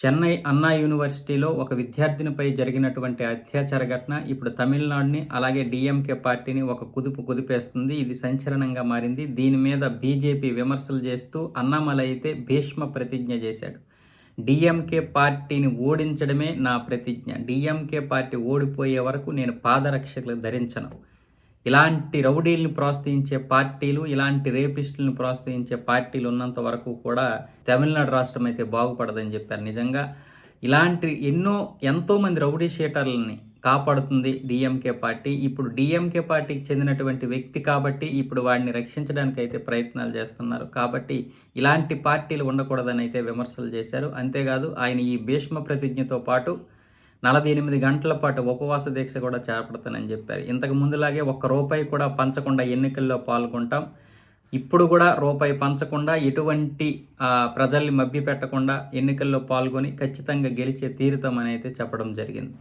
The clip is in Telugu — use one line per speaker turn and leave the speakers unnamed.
చెన్నై అన్నా యూనివర్సిటీలో ఒక విద్యార్థినిపై జరిగినటువంటి అత్యాచార ఘటన ఇప్పుడు తమిళనాడుని అలాగే డిఎంకే పార్టీని ఒక కుదుపు కుదిపేస్తుంది. ఇది సంచలనంగా మారింది. దీని మీద బీజేపీ విమర్శలు చేస్తూ అన్నామలైతే అయితే భీష్మ ప్రతిజ్ఞ చేశాడు. డిఎంకే పార్టీని ఓడించడమే నా ప్రతిజ్ఞ. డిఎంకే పార్టీ ఓడిపోయే వరకు నేను పాదరక్షకులు ధరించను. ఇలాంటి రౌడీల్ని ప్రోత్సహించే పార్టీలు ఇలాంటి రేపిస్టులను ప్రోత్సహించే పార్టీలు ఉన్నంత వరకు కూడా తమిళనాడు రాష్ట్రం అయితే బాగుపడదని చెప్పారు నిజంగా. ఇలాంటి ఎన్నో ఎంతోమంది రౌడీ షీటర్లని కాపాడుతుంది డిఎంకే పార్టీ. ఇప్పుడు డిఎంకే పార్టీకి చెందినటువంటి వ్యక్తి కాబట్టి ఇప్పుడు వాడిని రక్షించడానికి అయితే ప్రయత్నాలు చేస్తున్నారు. కాబట్టి ఇలాంటి పార్టీలు ఉండకూడదని అయితే విమర్శలు చేశారు. అంతేకాదు ఆయన ఈ భీష్మ ప్రతిజ్ఞతో పాటు నలభై ఎనిమిది గంటల పాటు ఉపవాస దీక్ష కూడా చేపడతానని చెప్పారు. ఇంతకు ముందులాగే ఒక్క రూపాయి కూడా పంచకుండా ఎన్నికల్లో పాల్గొంటాం. ఇప్పుడు కూడా రూపాయి పంచకుండా ఎటువంటి ప్రజల్ని మభ్య పెట్టకుండా ఎన్నికల్లో పాల్గొని ఖచ్చితంగా గెలిచే తీరుతామని అయితే చెప్పడం జరిగింది.